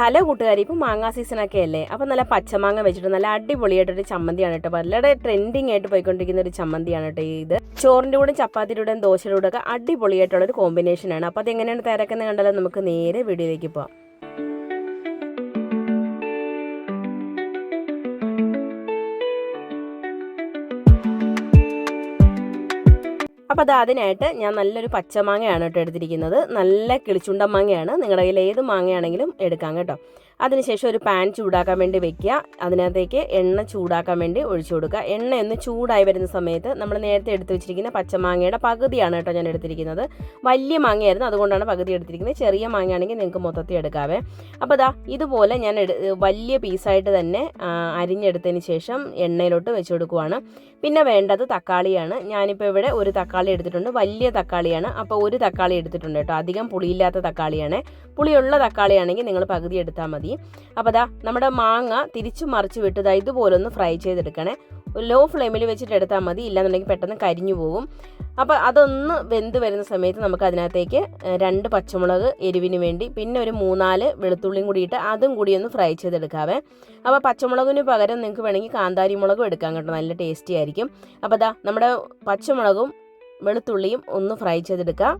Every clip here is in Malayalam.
ഹലോ കൂട്ടുകാരി ഇപ്പം മാങ്ങാ സീസണൊക്കെ അല്ലേ അപ്പം നല്ല പച്ചമാങ്ങ വെച്ചിട്ട് നല്ല അടിപൊളിയായിട്ടൊരു ചമ്മന്തിയാണ് കേട്ടോ. വളരെ ട്രെൻഡിങ് ആയിട്ട് പോയിക്കൊണ്ടിരിക്കുന്ന ഒരു ചമ്മന്തിയാണ് കേട്ടോ ഇത്. ചോറിന്റെ കൂടെ ചപ്പാത്തിയുടെ കൂടെ ദോശയുടെ കൂടെ ഒക്കെ അടിപൊളിയായിട്ടുള്ളൊരു കോമ്പിനേഷനാണ്. അപ്പോൾ അതെങ്ങനെയാണ് തിരക്കുന്നത് കണ്ടാലും നമുക്ക് നേരെ വീഡിയോയിലേക്ക് പോകാം അപ്പോൾ അത് അതിനായിട്ട് ഞാൻ നല്ലൊരു പച്ചമാങ്ങയാണ് കേട്ടോ എടുത്തിരിക്കുന്നത്. നല്ല കിളിച്ചുണ്ടൻ മാങ്ങയാണ്. നിങ്ങളുടെ കയ്യിൽ ഏത് മാങ്ങയാണെങ്കിലും എടുക്കാം കേട്ടോ. അതിനുശേഷം ഒരു പാൻ ചൂടാക്കാൻ വേണ്ടി വെക്കുക. അതിനകത്തേക്ക് എണ്ണ ചൂടാക്കാൻ വേണ്ടി ഒഴിച്ചു കൊടുക്കുക. എണ്ണ ഒന്ന് ചൂടായി വരുന്ന സമയത്ത് നമ്മൾ നേരത്തെ എടുത്തു വെച്ചിരിക്കുന്ന പച്ചമാങ്ങയുടെ പകുതിയാണ് കേട്ടോ ഞാൻ എടുത്തിരിക്കുന്നത്. വലിയ മാങ്ങയായിരുന്നു അതുകൊണ്ടാണ് പകുതി എടുത്തിരിക്കുന്നത്. ചെറിയ മാങ്ങയാണെങ്കിൽ നിങ്ങൾക്ക് മൊത്തത്തിൽ എടുക്കാവേ. അപ്പോൾ ദാ ഇതുപോലെ ഞാൻ വലിയ പീസായിട്ട് തന്നെ അരിഞ്ഞെടുത്തതിന് ശേഷം എണ്ണയിലോട്ട് വെച്ച് കൊടുക്കുവാണ്. പിന്നെ വേണ്ടത് തക്കാളിയാണ്. ഞാനിപ്പോൾ ഇവിടെ ഒരു തക്കാളി എടുത്തിട്ടുണ്ട്. വലിയ തക്കാളിയാണ്. അപ്പോൾ ഒരു തക്കാളി എടുത്തിട്ടുണ്ട് കേട്ടോ. അധികം പുളിയില്ലാത്ത തക്കാളിയാണ്. പുളിയുള്ള തക്കാളിയാണെങ്കിൽ നിങ്ങൾ പകുതി എടുത്താൽ മതി. അപ്പോൾ അതാ നമ്മുടെ മാങ്ങ തിരിച്ചു മറിച്ച് വിട്ട് ദാ ഇതുപോലെ ഒന്ന് ഫ്രൈ ചെയ്തെടുക്കണേ. ലോ ഫ്ലെയിമിൽ വെച്ചിട്ട് എടുത്താൽ മതി. ഇല്ലാന്നുണ്ടെങ്കിൽ പെട്ടെന്ന് കരിഞ്ഞു പോകും അപ്പോൾ അതൊന്ന് വെന്ത് വരുന്ന സമയത്ത് നമുക്ക് അതിനകത്തേക്ക് രണ്ട് പച്ചമുളക് എരിവിന് വേണ്ടി പിന്നെ ഒരു മൂന്നാൽ വെളുത്തുള്ളിയും കൂടി ഇട്ട് അതും കൂടി ഒന്ന് ഫ്രൈ ചെയ്തെടുക്കാവേ. അപ്പോൾ പച്ചമുളകിന് പകരം നിങ്ങൾക്ക് വേണമെങ്കിൽ കാന്താരി മുളകും എടുക്കാം കേട്ടോ. നല്ല ടേസ്റ്റി ആയിരിക്കും. അപ്പോൾ അതാ നമ്മുടെ പച്ചമുളകും വെളുത്തുള്ളിയും ഒന്ന് ഫ്രൈ ചെയ്തെടുക്കുക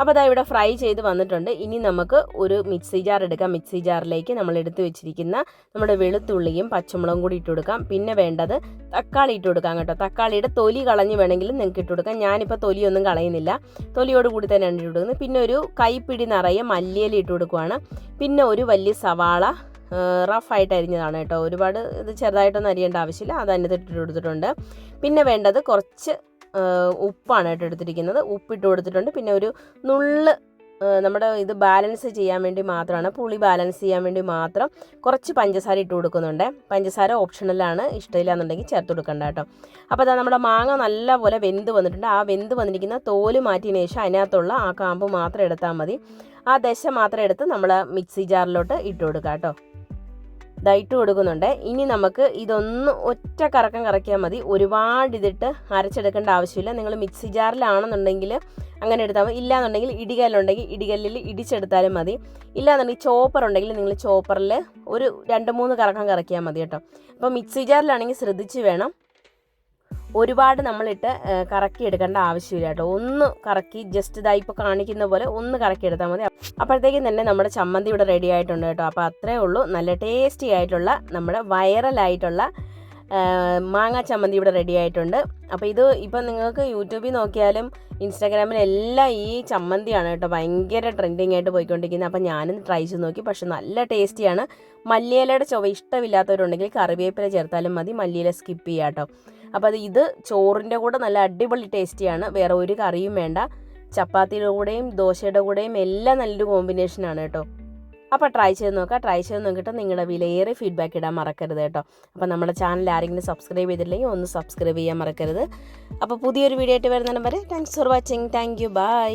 അപ്പോൾ അതാ ഇവിടെ ഫ്രൈ ചെയ്ത് വന്നിട്ടുണ്ട്. ഇനി നമുക്ക് ഒരു മിക്സി ജാർ എടുക്കാം. മിക്സി ജാറിലേക്ക് നമ്മൾ എടുത്തു വെച്ചിരിക്കുന്ന നമ്മുടെ വെളുത്തുള്ളിയും പച്ചമുളകും കൂടി ഇട്ട് കൊടുക്കാം. പിന്നെ വേണ്ടത് തക്കാളി ഇട്ട് കൊടുക്കാം കേട്ടോ. തക്കാളിയുടെ തൊലി കളഞ്ഞ് വേണമെങ്കിൽ നിങ്ങൾക്ക് ഇട്ട് കൊടുക്കാം. ഞാനിപ്പോൾ തൊലിയൊന്നും കളയുന്നില്ല. തൊലിയോട് കൂടി തന്നെ ഇട്ട് കൊടുക്കുന്നത്. പിന്നെ ഒരു കൈപ്പിടി നിറയെ മല്ലിയില ഇട്ട് കൊടുക്കുവാണ്. പിന്നെ ഒരു വലിയ സവാള റഫായിട്ട് അരിഞ്ഞതാണ് കേട്ടോ. ഒരുപാട് ഇത് ചെറുതായിട്ടൊന്നും അരിയേണ്ട ആവശ്യമില്ല. അത് അതിനകത്ത് ഇട്ട് കൊടുത്തിട്ടുണ്ട്. പിന്നെ വേണ്ടത് കുറച്ച് ഉപ്പാണ് കേട്ടോ എടുത്തിരിക്കുന്നത്. ഉപ്പിട്ട് കൊടുത്തിട്ടുണ്ട്. പിന്നെ ഒരു നുള്ള് നമ്മുടെ ഇത് ബാലൻസ് ചെയ്യാൻ വേണ്ടി മാത്രമാണ് പുളി ബാലൻസ് ചെയ്യാൻ വേണ്ടി മാത്രം കുറച്ച് പഞ്ചസാര ഇട്ട് കൊടുക്കുന്നുണ്ട്. പഞ്ചസാര ഓപ്ഷണലാണ് ഇഷ്ടമില്ല എന്നുണ്ടെങ്കിൽ ചേർത്ത് കൊടുക്കണ്ട കേട്ടോ. അപ്പോൾ അതാ നമ്മുടെ മാങ്ങ നല്ലപോലെ വെന്ത് വന്നിട്ടുണ്ട്. ആ വെന്ത് വന്നിരിക്കുന്ന തോൽ മാറ്റിയതിന് ശേഷം അതിനകത്തുള്ള ആ കാമ്പ് മാത്രം എടുത്താൽ മതി. ആ ദശ മാത്രം എടുത്ത് നമ്മൾ മിക്സി ജാറിലോട്ട് ഇട്ട് കൊടുക്കാം കേട്ടോ. ഇട്ട് കൊടുക്കുന്നുണ്ട്. ഇനി നമുക്ക് ഇതൊന്ന് ഒറ്റ കറക്കം കറക്കിയാൽ മതി. ഒരുപാട് ഇതിട്ട് അരച്ചെടുക്കേണ്ട ആവശ്യമില്ല. നിങ്ങൾ മിക്സി ജാറിലാണെന്നുണ്ടെങ്കിൽ അങ്ങനെ എടുത്താൽ മതി. ഇല്ലാന്നുണ്ടെങ്കിൽ ഇടികല്ലുണ്ടെങ്കിൽ ഇടികല്ലിൽ ഇടിച്ചെടുത്താലും മതി. ഇല്ലാന്നുണ്ടെങ്കിൽ ചോപ്പർ ഉണ്ടെങ്കിൽ നിങ്ങൾ ചോപ്പറിൽ ഒരു രണ്ട് മൂന്ന് കറക്കം കറക്കിയാൽ മതി കേട്ടോ. അപ്പോൾ മിക്സി ജാറിലാണെങ്കിൽ ശ്രദ്ധിച്ച് വേണം. ഒരുപാട് നമ്മളിട്ട് കറക്കി എടുക്കേണ്ട ആവശ്യമില്ല കേട്ടോ. ഒന്ന് കറക്കി ജസ്റ്റ് ഇതായി ഇപ്പോൾ കാണിക്കുന്ന പോലെ ഒന്ന് കറക്കി എടുത്താൽ മതി. അപ്പോഴത്തേക്കും തന്നെ നമ്മുടെ ചമ്മന്തി ഇവിടെ റെഡി ആയിട്ടുണ്ട് കേട്ടോ. അപ്പോൾ അത്രേ ഉള്ളൂ. നല്ല ടേസ്റ്റി ആയിട്ടുള്ള നമ്മുടെ വൈറലായിട്ടുള്ള മാങ്ങ ചമ്മന്തി ഇവിടെ റെഡി ആയിട്ടുണ്ട്. അപ്പോൾ ഇത് ഇപ്പം നിങ്ങൾക്ക് യൂട്യൂബിൽ നോക്കിയാലും ഇൻസ്റ്റാഗ്രാമിൽ എല്ലാം ഈ ചമ്മന്തിയാണ് കേട്ടോ ഭയങ്കര ട്രെൻഡിങ് ആയിട്ട് പോയിക്കൊണ്ടിരിക്കുന്നത്. അപ്പോൾ ഞാനും ട്രൈ ചെയ്ത് നോക്കി. പക്ഷെ നല്ല ടേസ്റ്റിയാണ് മല്ലിയിലയുടെ ചുവ ഇഷ്ടമില്ലാത്തവരുണ്ടെങ്കിൽ കറിവേപ്പില ചേർത്താലും മതി. മല്ലിയില സ്കിപ്പ് ചെയ്യാം കേട്ടോ. അപ്പോൾ അത് ഇത് ചോറിന്റെ കൂടെ നല്ല അടിപൊളി ടേസ്റ്റിയാണ്. വേറെ ഒരു കറിയും വേണ്ട. ചപ്പാത്തിയുടെ കൂടെയും ദോശയുടെ കൂടെയും എല്ലാം നല്ലൊരു കോമ്പിനേഷനാണ് കേട്ടോ. അപ്പോൾ ട്രൈ ചെയ്ത് നോക്കുക ട്രൈ ചെയ്ത് നോക്കിയിട്ട് നിങ്ങളുടെ വിലയേറെ ഫീഡ്ബാക്ക് ഇടാൻ മറക്കരുത് കേട്ടോ. അപ്പോൾ നമ്മുടെ ചാനൽ ആരെങ്കിലും സബ്സ്ക്രൈബ് ചെയ്തില്ലെങ്കിൽ ഒന്ന് സബ്സ്ക്രൈബ് ചെയ്യാൻ മറക്കരുത്. അപ്പോൾ പുതിയൊരു വീഡിയോ ആയിട്ട് വരുന്നതിന് വരെ thanks for watching thank you bye